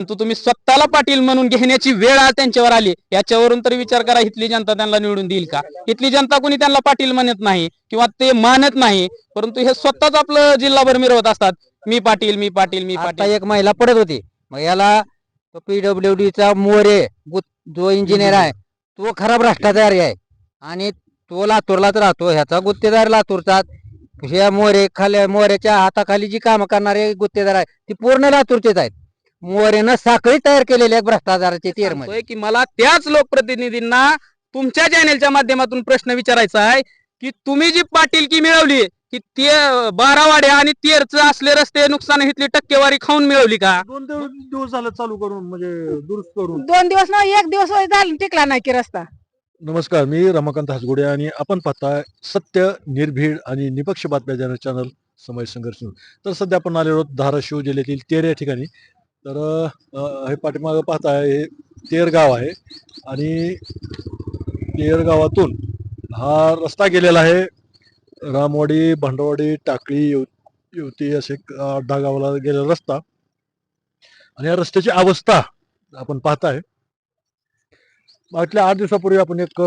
परंतु तुम्ही स्वतःला पाटील म्हणून घेण्याची वेळ आज त्यांच्यावर आली. याच्यावरून तर विचार करा इथली जनता त्यांना निवडून देईल का? इथली जनता कोणी त्यांना पाटील म्हणत नाही किंवा ते मानत नाही परंतु हे स्वतःच आपलं जिल्हाभर मिरवत असतात. मी पाटील मी पाटील मी पाटील. एक महिला पडत होती. मग याला पीडब्ल्यू डी चा मोरे जो इंजिनियर आहे तो खरा भ्रष्टाचारी आहे. आणि तो लातूरलाच राहतो. ह्याचा गुत्तेदार लातूरचा. ह्या मोरे खाली मोऱ्याच्या हाताखाली जी कामं करणारे गुत्तेदार आहे ती पूर्ण लातूरचेच आहेत. मोरेनं साखळी तयार केलेली आहे भ्रष्टाचाराची तेर सांगतोय की मला त्याच लोकप्रतिनिधींना तुमच्या चॅनेलच्या माध्यमातून प्रश्न विचारायचा आहे की तुम्ही जी पाटीलकी मिळवली की ते बारावाड्या आणि तेरच असले रस्ते नुकसान इथली टक्केवारी खाऊन मिळवली का? दोन दिवस दिवस झाले चालू करून म्हणजे दुरुस्त करून. दोन दिवस ना एक दिवस झाला टिकला नाही की रस्ता. नमस्कार मी रमाकांत हासगुडे आणि आपण पाहताय सत्य निर्भीड आणि निपक्ष बातम्या देणारे चॅनल समय संघर्ष न्यूज. तर सध्या आपण आलेलो आहोत धाराशिव जिल्ह्यातील तेर या ठिकाणी. तर हे पाठीमागं पाहताय हे तेर गाव आहे. आणि तेर गावातून हा रस्ता गेलेला आहे. रामवाडी भांडवाडी टाकळी येव येवती असे एक दहा गावाला गेलेला रस्ता. आणि या रस्त्याची अवस्था आपण पाहताय मागल्या आठ दिवसापूर्वी आपण एक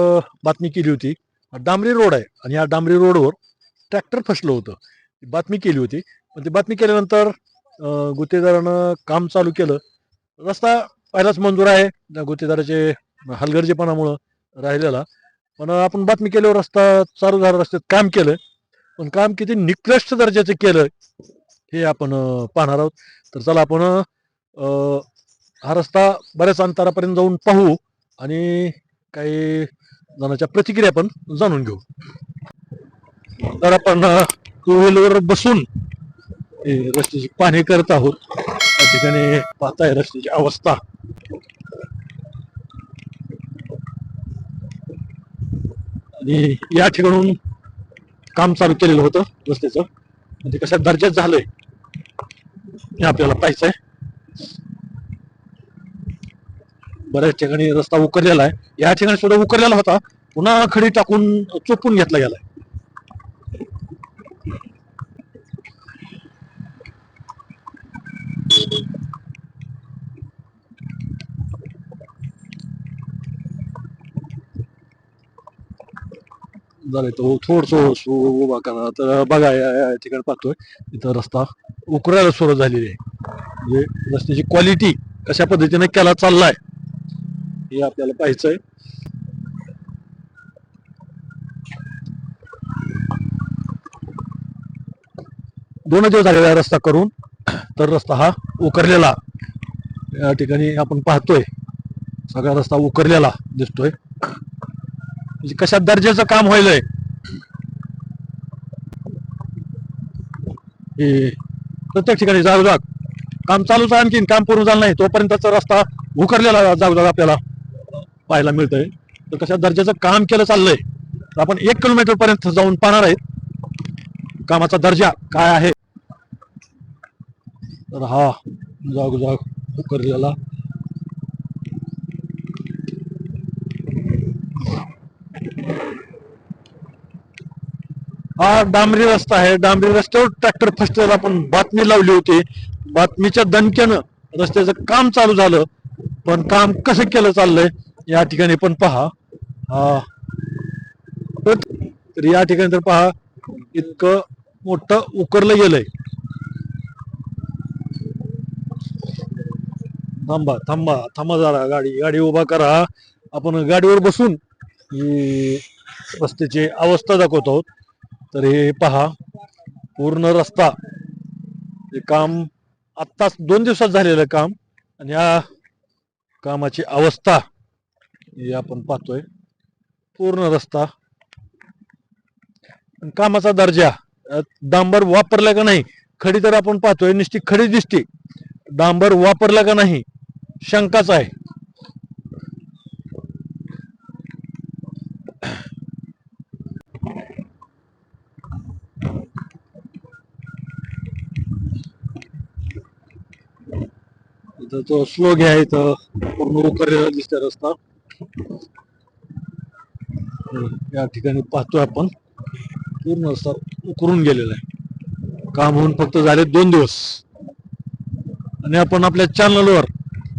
बातमी केली होती. डांबरी रोड आहे. आणि या डांबरी रोडवर ट्रॅक्टर फसलं होतं. बातमी केली होती. पण ती बातमी केल्यानंतर गुत्तेदारानं काम चालू केलं. रस्ता पहिलाच मंजूर आहे त्या गुत्तेदाराचे हलगर्जीपणामुळं राहिलेला. पण आपण बातमी केल्यावर रस्ता चालू झाला रस्त्यात काम केलं. पण काम किती निकृष्ट दर्जाचं केलं हे आपण पाहणार आहोत. तर चला आपण हा रस्ता बऱ्याच अंतरापर्यंत जाऊन पाहू आणि काही जणांच्या प्रतिक्रिया पण जाणून घेऊ. तर आपण टू व्हीलर बसून रस्त्याची पाहणी करत आहोत. त्या ठिकाणी पाहताय रस्त्याची अवस्था. आणि या ठिकाणून काम चालू केलेलं होतं रस्त्याचं. म्हणजे कशा दर्जात झालंय हे आपल्याला पाहायचंय. बऱ्याच ठिकाणी रस्ता उकरलेला आहे. या ठिकाणी सुद्धा उकरलेला होता. पुन्हा खडी टाकून चोपून घेतला गेलाय. झालंय तो थोडस उभा करा तर बघा या ठिकाणी पाहतोय इथं रस्ता उकरायला सुरुवात झालेली आहे. म्हणजे रस्त्याची क्वालिटी कशा पद्धतीने केला चाललाय हे आपल्याला पाहायचंय. दोन दिवस झालेला रस्ता करून तर रस्ता हा उकरलेला. या ठिकाणी आपण पाहतोय सगळा रस्ता उकरलेला दिसतोय. म्हणजे कशा दर्जाचं काम व्हायलंय? प्रत्येक ठिकाणी जागोजाग. काम चालूच आहे आणखीन काम पूर्ण झालं नाही तोपर्यंतचा रस्ता उकरलेला जागोजाग आपल्याला पाहायला मिळतंय. तर कशा दर्जाचं काम केलं चाललंय तर आपण एक किलोमीटर पर्यंत जाऊन पाहणार आहेत. कामाचा दर्जा काय आहे? तर हा जागोजाग उकरलेला हा डांबरी रस्ता आहे. डांबरी रस्त्यावर ट्रॅक्टर फसल्याला आपण बातमी लावली होती. बातमीच्या दणक्यानं रस्त्याचं काम चालू झालं. पण काम कसं केलं चाललंय या ठिकाणी पण पहा. तर या ठिकाणी तर पहा इतकं मोठं उकरलं गेलंय. थांबा थांबा थांबा जरा. गाडी गाडी उभा करा. आपण गाडीवर बसून रस्त्याची अवस्था दाखवत आहोत. तर हे पहा पूर्ण रस्ता. हे काम आत्ताच दोन दिवसात झालेलं काम आणि या कामाची अवस्था ही आपण पाहतोय. पूर्ण रस्ता. कामाचा दर्जा डांबर वापरला का नाही खडी तर आपण पाहतोय नुसती खडी दिसते. डांबर वापरला का नाही शंकाच आहे. तो स्लो घ्या इथं. पूर्ण उकरलेला दिसतोय रस्ता. या ठिकाणी पाहतोय आपण. पूर्ण रस्ता उकरून गेलेला आहे. काम होऊन फक्त झाले दोन दिवस. आणि आपण आपल्या चॅनलवर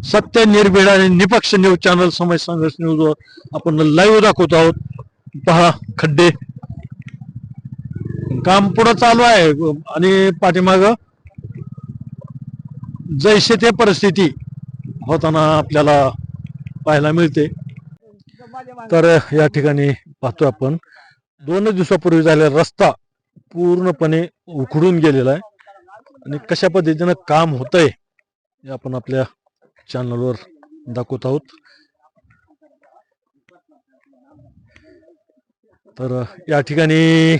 सत्य निर्भीड आणि निपक्ष न्यूज चॅनल समाज संघर्ष न्यूजवर आपण लाईव्ह दाखवत आहोत. पहा खड्डे. काम पुढं चालू आहे. आणि पाठीमाग जैसे ते परिस्थिती होताना आपल्याला पाहायला मिळते. तर या ठिकाणी पाहतो आपण दोनच दिवसापूर्वी झालेला रस्ता पूर्णपणे उखडून गेलेला आहे. आणि कशा पद्धतीनं काम होतंय हे आपण आपल्या चॅनलवर दाखवत आहोत. तर या ठिकाणी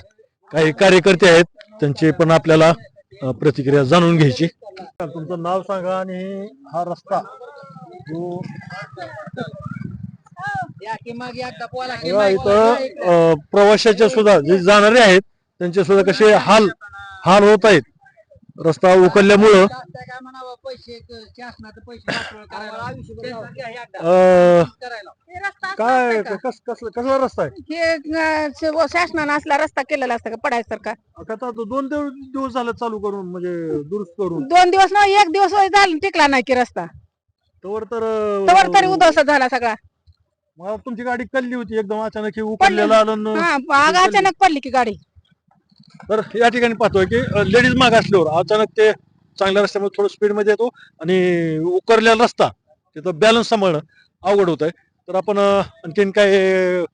काही कार्यकर्ते आहेत त्यांचे पण आपल्याला प्रतिक्रिया जाणून घ्यायची. तुमचं नाव सांगा आणि हा रस्ता जो इथं प्रवाशाच्या सुद्धा जे जाणारे आहेत त्यांचे सुद्धा कसे हाल हाल होत आहेत. रस्ता उकलल्यामुळं अ, काय कस कसला कसला रस्ता आहे? हे शासनानं असला रस्ता केलेला असता का पडायसारखा? आता तो दोन दिव- दिवस झाले चालू करून म्हणजे दुरुस्त करून. दोन दिवस ना एक दिवस झाला टिकला नाही की रस्ता. तवर तर तवर तरी अ, उदवसा झाला सगळा. मला तुमची गाडी कल्ली होती एकदम अचानक हे उकललेलं आलं न- हा अचानक पडली की गाडी. तर या ठिकाणी पाहतोय की लेडीज माग असल्यावर अचानक ते चांगल्या रस्त्यामध्ये थोडं स्पीडमध्ये येतो आणि उकरलेला रस्ता तिथं बॅलन्स सांभाळणं अवघड होत आहे तर आपण आणखीन काय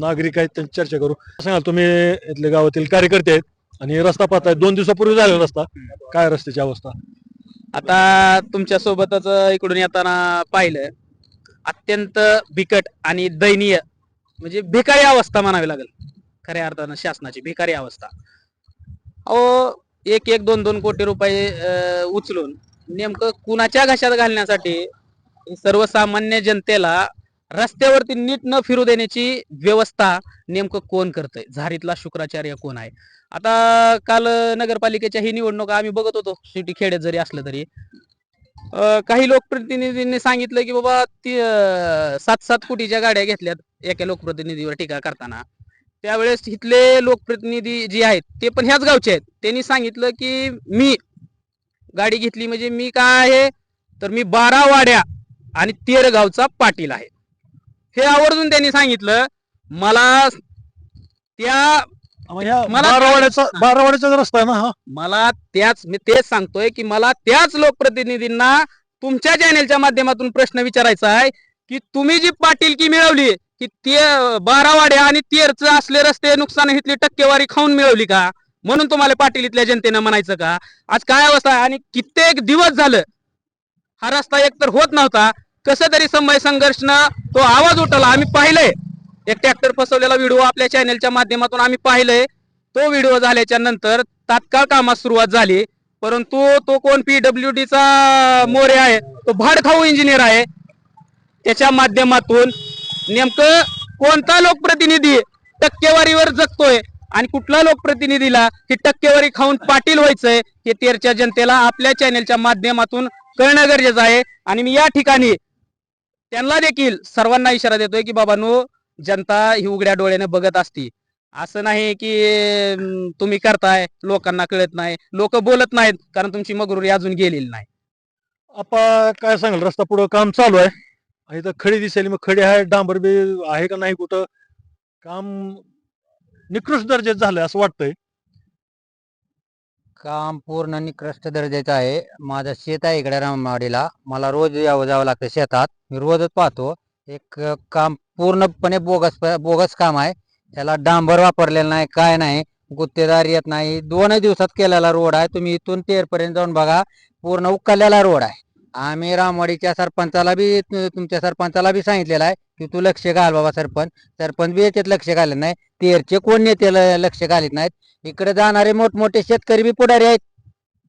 नागरिक आहेत त्यांची चर्चा करू. सांगाल तुम्ही इथले गावातील कार्यकर्ते आहेत आणि रस्ता पाहताय दोन दिवसापूर्वी झालेला रस्ता. काय रस्त्याची अवस्था? आता तुमच्या सोबतच इकडून येताना पाहिलं अत्यंत बिकट आणि दयनीय म्हणजे भिकारी अवस्था म्हणावी लागेल. खऱ्या अर्थानं शासनाची भिकारी अवस्था. अहो एक एक दोन दोन कोटी रुपये अं, उचलून नेमकं कुणाच्या घशात घालण्यासाठी सर्वसामान्य जनतेला रस्त्यावरती नीट न फिरू देण्याची व्यवस्था नेमकं कोण करतंय? झारीतला शुक्राचार्य कोण आहे? आता काल नगरपालिकेच्या ही निवडणूक आम्ही बघत होतो सिटी खेड्यात जरी असलं तरी. काही लोकप्रतिनिधींनी सांगितलं की बाबा ती सात सात कोटीच्या गाड्या घेतल्यात एका लोकप्रतिनिधीवर टीका करताना. त्यावेळेस इथले लोकप्रतिनिधी जे आहेत ते पण ह्याच गावचे आहेत. त्यांनी सांगितलं की मी गाडी घेतली म्हणजे मी काय आहे? तर मी बारा वाड्या आणि तेर गावचा पाटील आहे. हे आवर्जून त्यांनी सांगितलं. मला त्या बारावाड्याचा रस्ता आहे ना हा? मला त्याच मी तेच सांगतोय की मला त्याच लोकप्रतिनिधींना तुमच्या चॅनेलच्या माध्यमातून प्रश्न विचारायचा आहे की तुम्ही जी पाटीलकी मिळवली की ते बारावाड्या आणि तेरच असले रस्ते नुकसान इथली टक्केवारी खाऊन मिळवली का? म्हणून तुम्हाला पाटील इथल्या जनतेनं म्हणायचं का? आज काय अवस्था आहे? आणि कित्येक दिवस झालं हा रस्ता एकतर होत नव्हता. कसं तरी समय संघर्ष तो आवाज उठवला. आम्ही पाहिलंय. एक ट्रॅक्टर फसवलेला व्हिडिओ आपल्या चॅनेलच्या माध्यमातून आम्ही पाहिलंय. तो व्हिडिओ झाल्याच्यानंतर तात्काळ कामास सुरुवात झाली. परंतु तो कोण? पीडब्ल्यू चा मोरे आहे. तो भाडखाऊ इंजिनियर आहे. त्याच्या माध्यमातून नेमकं कोणता लोकप्रतिनिधी टक्केवारीवर जगतोय आणि कुठला लोकप्रतिनिधीला ही टक्केवारी खाऊन पाटील व्हायचंय हे तेरच्या जनतेला आपल्या चॅनेलच्या माध्यमातून कळणं गरजेचं आहे. आणि मी या ठिकाणी त्यांना देखील सर्वांना इशारा देतोय की बाबांनो जनता ही उघड्या डोळ्याने बघत असती. असं नाही की तुम्ही करताय लोकांना कळत नाही लोक बोलत नाहीत कारण तुमची मगरुरी अजून गेलेली नाही. आपण काय सांगाल रस्ता पुढं काम चालू आहे. आणि इथं खडी दिसेल मग खडी आहे डांबर बी आहे का नाही कुठं? काम निकृष्ट दर्जाचं झालंय असं वाटतंय. काम पूर्ण निकृष्ट दर्जाचं आहे. माझं शेत आहे इकडे रामवाडीला. मला रोज यावं जावं लागतं शेतात. मी रोजच पाहतो. एक काम पूर्णपणे बोगस बोगस काम आहे. त्याला डांबर वापरलेलं नाही काय नाही गुत्तेदार येत नाही. दोनच दिवसात केलेला रोड आहे. तुम्ही इथून तेरपर्यंत जाऊन बघा. पूर्ण उकललेला रोड आहे. आम्ही रामवाडीच्या सरपंचाला बी तुमच्या सरपंचाला बी सांगितलेलं आहे की तू लक्ष घाल बाबा सरपंच. सरपंच बी याच्यात लक्ष घालत नाही. तेरचे कोण नेते ल- लक्ष घालत नाहीत. इकडे जाणारे मोठमोठे शेतकरी बी पुढारी आहेत.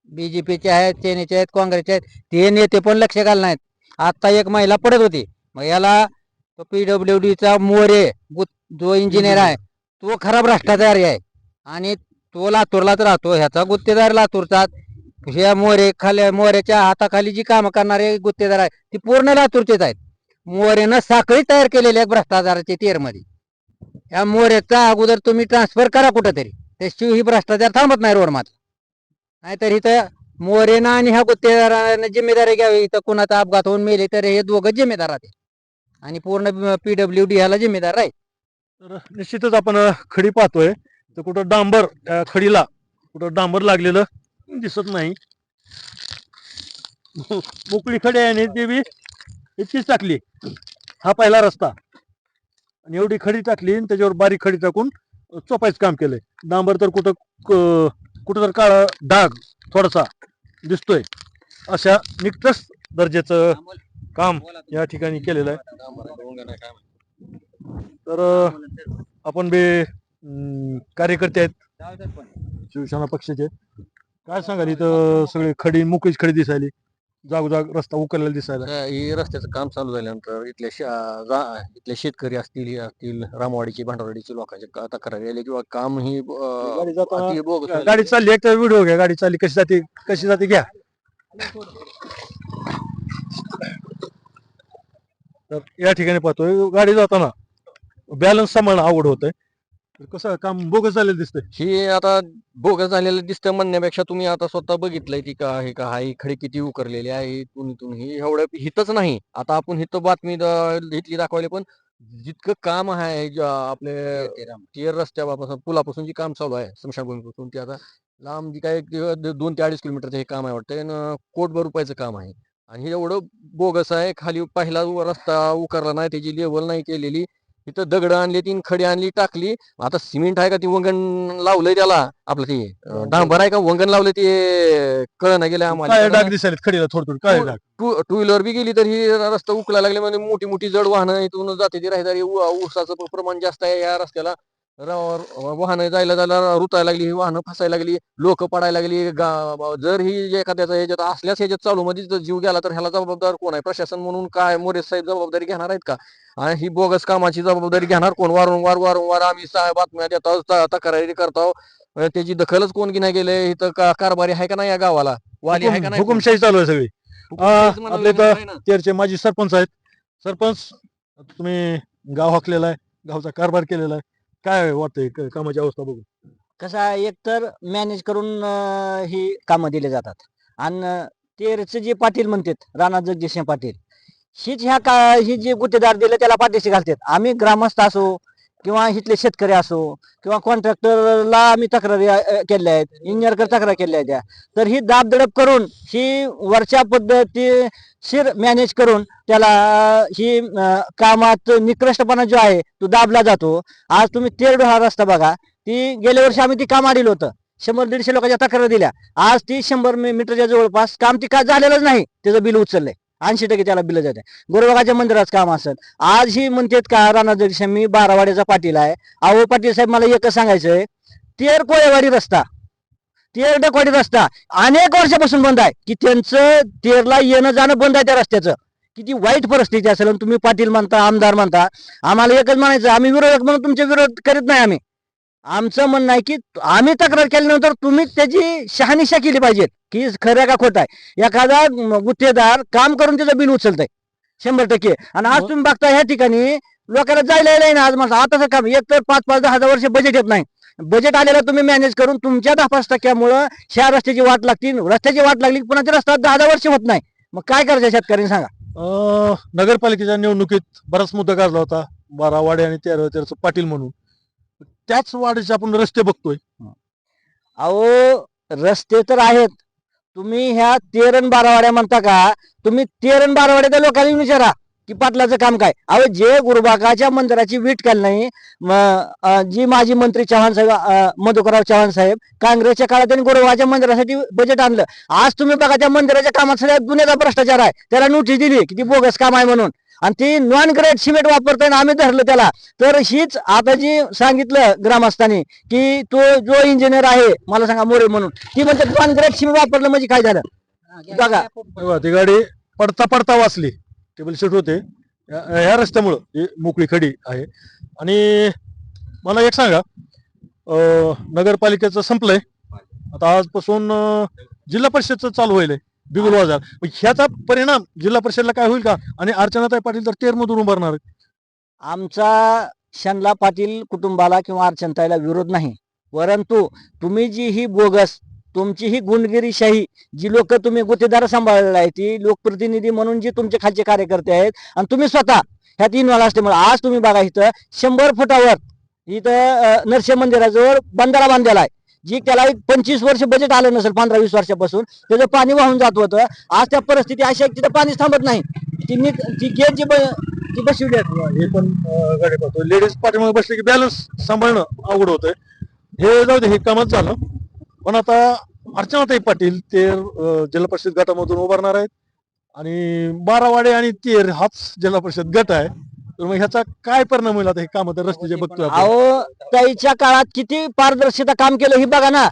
बीजेपीचे आहेत सेनेचे आहेत काँग्रेसचे आहेत. ते नेते पण लक्ष घाल नाहीत. आत्ता एक महिला पडत होती. मग याला तो पीडब्ल्यू डीचा मोरे जो इंजिनियर आहे तो खरा भ्रष्टाचारी आहे. आणि तो लातूरलाच राहतो. ह्याचा गुत्तेदार लातूरचा. ह्या मोरे खाल्या मोऱ्याच्या हाताखाली जी कामं करणारे गुत्तेदार आहेत ती पूर्ण लातूरचेच आहेत. मोरेनं साखळी तयार केलेली आहे भ्रष्टाचाराचे तेरमध्ये. या मोऱ्याचा अगोदर तुम्ही ट्रान्सफर करा कुठंतरी. त्याशिवाय ही भ्रष्टाचार थांबत नाही रोड मात्र नाहीतर इथं मोरेना आणि ह्या गुत्तेदारानं जिम्मेदारी घ्यावी. इथं कुणाचा अपघात होऊन मेले तर हे दोघं जिम्मेदार आहेत. आणि पूर्ण पीडब्ल्यू डी ह्याला जिम्मेदार आहे तर निश्चितच आपण खडी पाहतोय. तर कुठं डांबर खडीला कुठं डांबर लागलेलं दिसत नाही. मोकळी खडी आहे आणि ती बी इतकीच टाकली. हा पहिला रस्ता. आणि एवढी खडी टाकली आणि त्याच्यावर बारीक खडी टाकून चोपायचं काम केलंय. डांबर तर कुठं कुठं तर काळा डाग थोडासा दिसतोय. अशा निकटच दर्जाचं काम या ठिकाणी केलेलं आहे. तर आपण बे कार्यकर्ते आहेत. शिवसेना पक्षाचे काय सांगाल इथं सगळे खडी मोकळीच खडी दिसायली. जागोजाग रस्ता उकरलेला दिसायला. आता हे रस्त्याचं काम चालू झाल्यानंतर इथल्या शा- रा- इथले शेतकरी असतील हे असतील रामवाडीची भांडवाडीची लोकांचे का- तक्रारी आले किंवा काम ही अं, गाडी जाताना- अति बोगस झालं. गाडी चालली एक व्हिडिओ घ्या गाडी चालली कशी जाते कशी जाते घ्या. तर या ठिकाणी पाहतोय गाडी जाताना बॅलन्स सांभाळणं अवघड होतंय. तर कसं काम बोगस झालेलं दिसतंय? ही आता बोगस झालेलं दिसतं म्हणण्यापेक्षा तुम्ही आता स्वतः बघितलंय ती का आहे का हाय खडी किती उकरलेली आहे इथून ही एवढं हितच नाही. आता आपण हिथं बातमी घेतली दाखवली पण जितकं काम आहे आपले टिअर रस्त्यापासून पुलापासून जे काम चालू आहे स्मशानभूमीपासून ते आता लांब जी काय एक दोन ते अडीच किलोमीटरचं हे काम आहे वाटतं कोटभर रुपयाचं काम आहे. आणि हे एवढं बोगस आहे खाली पहिला रस्ता उकरला नाही त्याची लेवल नाही केलेली. इथं दगड आणली तीन खडी आणली टाकली. आता सिमेंट आहे का ती वंगण लावलंय त्याला आपलं ते डांबर आहे का वंगण लावलंय ते कळना गेलं काय आम्हाला डाग खडीला थोडं थोडं काय डाग. टू टू व्हीलर बी गेली तर ही रस्ता उकलायला लागले म्हणजे मोठी मोठी जड वाहनं इथून जाते ती राहदारी ऊसाचं प्रमाण जास्त आहे या रस्त्याला. र- वाहनं जायला जायला रुतायला लागली वाहनं फसायला लागली लोक पडायला लागली गा- जर ही एखाद्याचा ह्याच्यात असल्यास ह्याच्यात चालू मध्ये जर जीव गेला तर ह्याला जबाबदार कोण आहे? प्रशासन म्हणून काय मोरे साहेब जबाबदारी घेणार आहेत का? आणि ही बोगस कामाची जबाबदारी घेणार कोण? वारंवार वारंवार आम्ही सा- बातम्या देतो त- तक्रारी करतो. अं, त्याची दखलच कोण घेण्या गेले? इथं का- कारभारी आहे का नाही या गावाला? वाली आहे का नाही? कोण? हुकुमशाही चालू आहे सगळी. हुकुमशाहीच आ, म्हणावं आपले तर- आहे ना. तेरचे माजी सरपंच आहेत. सरपंच तुम्ही गाव हाकलेला आहे गावचा कारभार केलेला आहे. काय वाटतंय? क- कामाची अवस्था बघून कसं आहे एक तर मॅनेज करून अं, ही कामं दिली जातात. आणि तेरचे जे पाटील म्हणतात राणा जगदीशसिंह पाटील हीच ह्या का ही जे गुत्तेदार दिले त्याला पाठीशी घालतात. आम्ही ग्रामस्थ असो किंवा इथले शेतकरी असो किंवा कॉन्ट्रॅक्टरला आम्ही तक्रारी केल्या आहेत. इंजिनियरकडे तक्रार केल्या आहेत त्या. तर ही दाबदडप करून ही वरच्या पद्धतीशीर मॅनेज करून त्याला ही कामात निकृष्टपणा जो आहे तो दाबला जातो. आज तुम्ही तेरडो हा रस्ता बघा. ती गेल्या वर्षी आम्ही ती काम आलेलं होतं. शंभर दीडशे लोकांच्या तक्रार दिल्या. आज ती शंभर मीटरच्या जवळपास काम ती का झालेलंच नाही त्याचं बिल उचललंय. ऐंशी टक्के त्याला बिल जाते गोरबागाच्या मंदिराचं काम असत आज ही म्हणतात का राणा जगदीश मी बारावाड्याचा पाटील आहे. अहो पाटील साहेब मला एकच सांगायचंय. तेर कोळेवाडी रस्ता. तेर डकवाडी रस्ता. अनेक वर्षापासून बंद आहे. की त्यांचं तेरला येणं जाणं बंद आहे त्या रस्त्याचं. किती वाईट परिस्थिती असेल आणि तुम्ही पाटील म्हणता आमदार म्हणता. आम्हाला एकच म्हणायचं आम्ही विरोधक म्हणून तुमचे विरोध करीत नाही आम्ही. आमचं म्हणणं आहे की आम्ही तक्रार केल्यानंतर तुम्ही त्याची शहानिशा केली पाहिजे की खरं का खोट आहे. एखादा गुत्तेदार काम करून त्याचं बिल उचलतंय शंभर टक्के. आणि आज तुम्ही बघता ह्या ठिकाणी लोकांना जायला यायला ना आज माझं आताच काम एक तर पाच पाच दहा हजार वर्ष बजेट येत नाही. बजेट आलेलं तुम्ही मॅनेज करून तुमच्या दहा पाच टक्क्यामुळं ह्या रस्त्याची वाट लागती रस्त्याची वाट लागली पुन्हा ते रस्ता दहा दहा वर्ष होत नाही. मग काय करायचं शेतकऱ्यांनी सांगा. नगरपालिकेच्या निवडणुकीत बराच मुद्दा गाजला होता. बारा वाडे आणि तेरा तेराचं पाटील म्हणून. त्याच वाड्याचे आपण रस्ते बघतोय. अहो रस्ते तर आहेत. तुम्ही ह्या तेरण बारावाड्या म्हणता का? तुम्ही तेरण बारावाड्याच्या लोकांनी विचारा की पाटलाचं काम काय? अहो जे गुरुबागाच्या मंदिराची वीट केली नाही जी माजी मंत्री चव्हाण साहेब मधुकरराव चव्हाण साहेब काँग्रेसच्या काळात त्यांनी गुरुबागाच्या मंदिरासाठी बजेट आणलं. आज तुम्ही बघा त्या मंदिराच्या कामात सगळ्यात दुनियाचा भ्रष्टाचार आहे त्याला नोटीस दिली की ती बोगस काम आहे म्हणून. आणि ती नॉन ग्रेड सिमेंट वापरतोय आणि आम्ही धरलं त्याला. तर हीच आता जी सांगितलं ग्रामस्थांनी की तो जो इंजिनियर आहे मला सांगा मोरे म्हणून ती म्हणते नॉन ग्रेड सिमेंट वापरलं म्हणजे काय झालं? बघा. तेव्हा ती गाडी पडता पडता वाचली. टेबल सीट होते. या- ह्या रस्त्यामुळं ही मोकळी खडी आहे. आणि मला एक सांगा अं, नगरपालिकेचं संपलंय. आता आजपासून अं, जिल्हा परिषदचं चालू होईल. बिगुल बाजार ह्याचा परिणाम जिल्हा परिषदला काय होईल का? आणि अर्चनाताई पाटील तर तेरमधून उभारणार आमचा शनला पाटील कुटुंबाला किंवा अर्चनताईला विरोध नाही. परंतु तुम्ही जी ही बोगस तुमची ही गुंडगिरीशाही जी लोक तुम्ही गुत्तेदार सांभाळलेला आहे ती लोकप्रतिनिधी म्हणून जी तुमचे खालचे कार्यकर्ते आहेत आणि तुम्ही स्वतः ह्यात इन्व्हॉल्व असल्यामुळे आज तुम्ही बघा इथं शंभर फुटावर इथं नरसिंह मंदिराजवळ बंधारा बांधलेला आहे. जी त्याला एक पंचवीस वर्ष बजेट आलं नसेल पंधरा वीस वर्षापासून त्याचं पाणी वाहून जात होतं. आज त्या परिस्थिती अशी आहे की तिथं पाणी थांबत नाही. ती नीट ती गेट जी ती बसवली आहे. हे पण गाडी पाहतो लेडीज पाठीमागे बसले की बॅलन्स सांभाळणं अवघड होतंय. हे जाऊ दे हे कामच झालं. पण आता अर्चनाताई पाटील ते जिल्हा परिषद गटामधून उभारणार आहेत. आणि बारावाडे आणि तेर हाच जिल्हा परिषद गट आहे. तर मग ह्याचा काय परिणाम होईल आता हे काम? तर रस्ते जे बघतोय आपण. अहो ताईच्या काळात किती पारदर्शकता काम केलं हे बघा ना.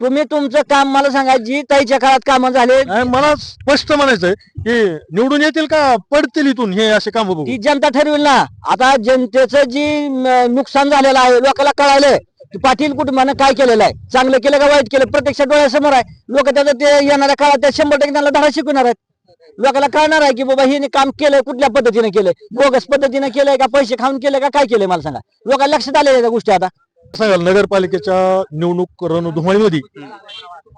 तुम्ही तुमचं काम मला सांगा जी ताईच्या काळात कामं झाले नाही, मला स्पष्ट म्हणायचंय की निवडून येतील का? पडतील इथून हे असे काम बघू. ती जनता ठरवेल ना. आता जनतेचं जी म, नुकसान झालेलं आहे लोकांना कळालंय की पाटील कुटुंबानं काय केलेलं आहे? चांगलं केलं का वाईट केलं? प्रत्यक्ष डोळ्यासमोर आहे. लोक त्याचं ते येणाऱ्या काळात त्या शंभर टक्के त्यांना धडा शिकवणार आहेत. लोकांना कळणार आहे की बाबा हिने काम केलंय कुठल्या पद्धतीने केलंय? बोगस पद्धतीने केलंय का? पैसे खाऊन केलंय का? काय केलंय? मला सांगा. लोकांना लक्षात आलेल्या त्या गोष्टी आता. सांगाल नगरपालिकेच्या निवडणूक रणधुमाळीमध्ये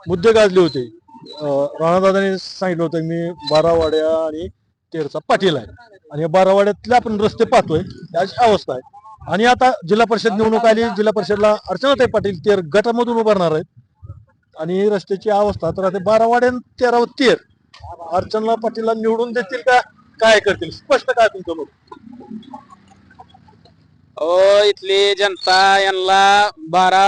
मुद्दे गाजले होते. अं, सांगितलं होतं मी बारावाड्या आणि तेरचा पाटील आहे. आणि बारावाड्यातले आपण रस्ते पाहतोय याची अवस्था आहे. आणि आता जिल्हा परिषद निवडणूक आली जिल्हा परिषदला अर्चनाताई पाटील तेर गटामधून उभारणार आहेत. आणि रस्त्याची अवस्था तर आता बारावाड्या आणि तेर अर्चना पाटीलला निवडून देतील का? काय करतील? स्पष्ट काय तुमचं मत? अ इथली जनता यांना बारा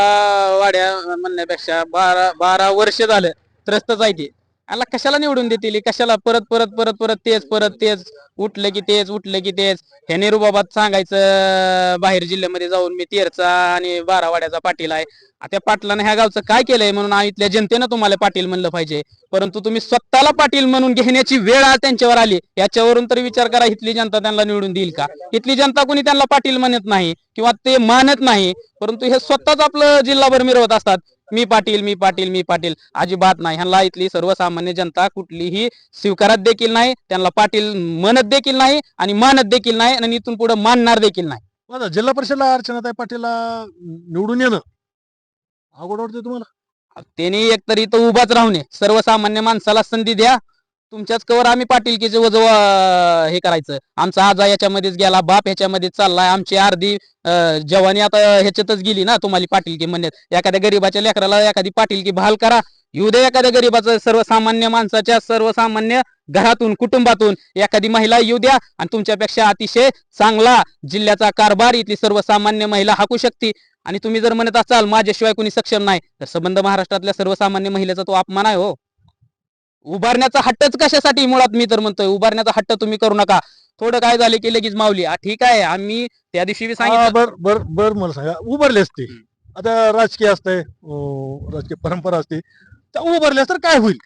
वाड्या म्हणण्यापेक्षा बारा बारा वर्ष झालं त्रस्तच आहे ती. याला कशाला निवडून देतील? कशाला? परत परत परत परत तेच परत तेच. उठलं की तेच उठलं की तेच. हे नेहरूबाबात सांगायचं बाहेर जिल्ह्यामध्ये जाऊन मी तेरचा आणि बारावाड्याचा पाटील आहे. त्या पाटलानं ह्या गावचं काय केलंय म्हणून इथल्या जनतेनं तुम्हाला पाटील म्हणलं पाहिजे. परंतु तुम्ही स्वतःला पाटील म्हणून घेण्याची वेळ आज त्यांच्यावर आली. याच्यावरून तर विचार करा इथली जनता त्यांना निवडून देईल का? इथली जनता कोणी त्यांना पाटील म्हणत नाही किंवा ते मानत नाही. परंतु हे स्वतःच आपलं जिल्हाभर मिरवत असतात. मी पाटील मी पाटील मी पाटील. अजिबात नाही. ह्यांना इथली सर्वसामान्य जनता कुठलीही स्वीकारत देखील नाही. त्यांना पाटील म्हणत देखील नाही आणि मानत देखील नाही आणि इथून पुढे मानणार देखील नाही. माझा जिल्हा परिषदला अर्चनाताई पाटीलला निवडून येणं अवघड वाटतं तुम्हाला. त्यांनी एकतर इथं उभाच राहू नये सर्वसामान्य माणसाला संधी द्या. तुमच्याच कवर आम्ही पाटीलकीचे वज हे करायचं. आमचा आजा याच्यामध्येच गेला बाप ह्याच्यामध्येच चाललाय. आमची अर्धी जवानी आता ह्याच्यातच गेली ना तुम्हाला पाटीलकी म्हणण्यात. एखाद्या गरीबाच्या लेकराला एखादी पाटीलकी बहाल करा. येऊ द्या एखाद्या गरीबाचं सर्वसामान्य माणसाच्या सर्वसामान्य घरातून कुटुंबातून एखादी महिला येऊ द्या आणि तुमच्यापेक्षा अतिशय चांगला जिल्ह्याचा कारभार इथली सर्वसामान्य महिला हाकू शकते. आणि तुम्ही जर म्हणत असाल माझ्याशिवाय कोणी सक्षम नाही तर संबंध महाराष्ट्रातल्या सर्वसामान्य महिलेचा तो अपमान आहे हो. उभारण्याचा हट्टच कशासाठी? मुळात मी तर म्हणतोय उभारण्याचा हट्ट तुम्ही करू नका. थोडं काय झाले की लगेच माऊली. हा ठीक आहे. आम्ही त्या दिवशी बी हा, सांगितलं बर बर बर मला सांगा. उभारले असते. आता राजकीय असतंय अं, राजकीय परंपरा असते. त्या उभारल्यास तर काय होईल?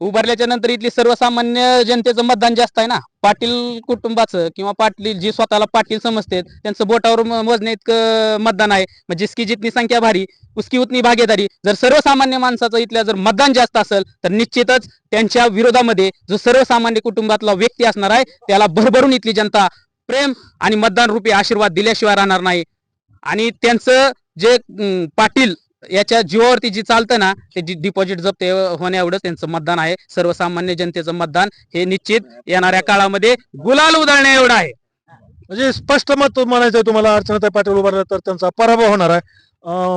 उभारल्याच्या नंतर इथली सर्वसामान्य जनतेचं मतदान जास्त आहे ना? पाटील कुटुंबाचं किंवा पाटील जी स्वतःला पाटील समजते त्यांचं बोटावर मोजणे मोजण्या इतकं मतदान आहे. मग जिसकी जितनी संख्या भारी उसकी उतनी भागीदारी. जर सर्वसामान्य माणसाचं इथल्या जर मतदान जास्त असेल तर निश्चितच त्यांच्या विरोधामध्ये जो सर्वसामान्य कुटुंबातला व्यक्ती असणार आहे त्याला भरभरून इथली जनता प्रेम आणि मतदान रूपी आशीर्वाद दिल्याशिवाय राहणार नाही. आणि त्यांचं जे पाटील याच्या जीवावरती जी चालतं ना ते डिपॉझिट जप्त होण्या एवढंच त्यांचं मतदान आहे. सर्वसामान्य जनतेचं मतदान हे निश्चित येणाऱ्या काळामध्ये गुलाल उधळण्या एवढं आहे. म्हणजे स्पष्ट मत म्हणायचं आहे तुम्हाला अर्चनाताई पाटील उभारला तर त्यांचा पराभव होणार आहे.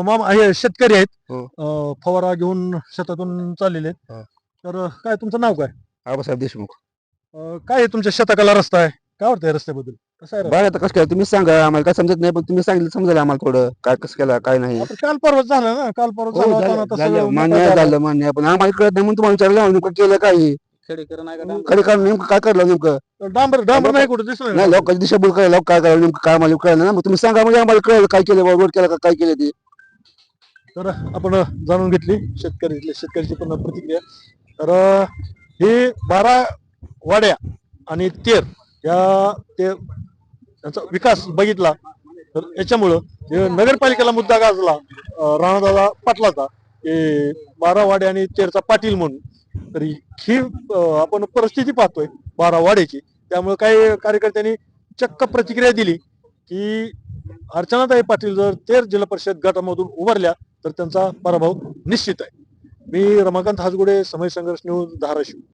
मामा हे शेतकरी आहेत. हो. फवारा घेऊन शेतातून चाललेले आहेत. हा. तर काय तुमचं नाव काय? आबासाहेब देशमुख. काय आहे तुमच्या शेताकाला रस्ता आहे? काय वाटतं या रस्त्याबद्दल? कसं आहे? बरं आता कसं काय? तुम्ही सांगा. आम्हाला काय समजत नाही पण तुम्ही सांगितलं समजेल आम्हाला थोडं. काय कसं केलं काय नाही. आता काल परवा झालं ना? काल परवा हो, झालं होतं ना, झालं आता झालं. सगळं मान्य मोकळं झालं. झालं मान्य. पण आम्हाला कळत नाही म्हणून तुम्हाला विचारलं नेमकं केलं काय? खरं कारण नेमकं काय करलं नेमकं? डांबर डांबर नाही कुठे दिसलं नाही लोकांची दिशाभूल करायला लोक काय करायला नेमकं काय आम्हाला कळलं ना मग तुम्ही सांगा म्हणजे आम्हाला कळलं काय केलं रोड केलं का काय केलं ते. तर आपण जाणून घेतली शेतकरी शेतकऱ्याची पण प्रतिक्रिया. तर हे बारा वाड्या आणि तेर या ते त्यांचा विकास बघितला तर याच्यामुळं हे नगरपालिकेला मुद्दा गाजला राणादादा पाटलाचा की बारावाडे आणि तेरचा पाटील म्हणून. तरी ही आपण परिस्थिती पाहतोय बारा वाड्याची त्यामुळे काही कार्यकर्त्यांनी चक्क प्रतिक्रिया दिली की अर्चनाताई पाटील जर तेर जिल्हा परिषद गटामधून उभारल्या तर त्यांचा पराभव निश्चित आहे. मी रमाकांत हासगुडे समय संघर्ष न्यूज धाराशिव.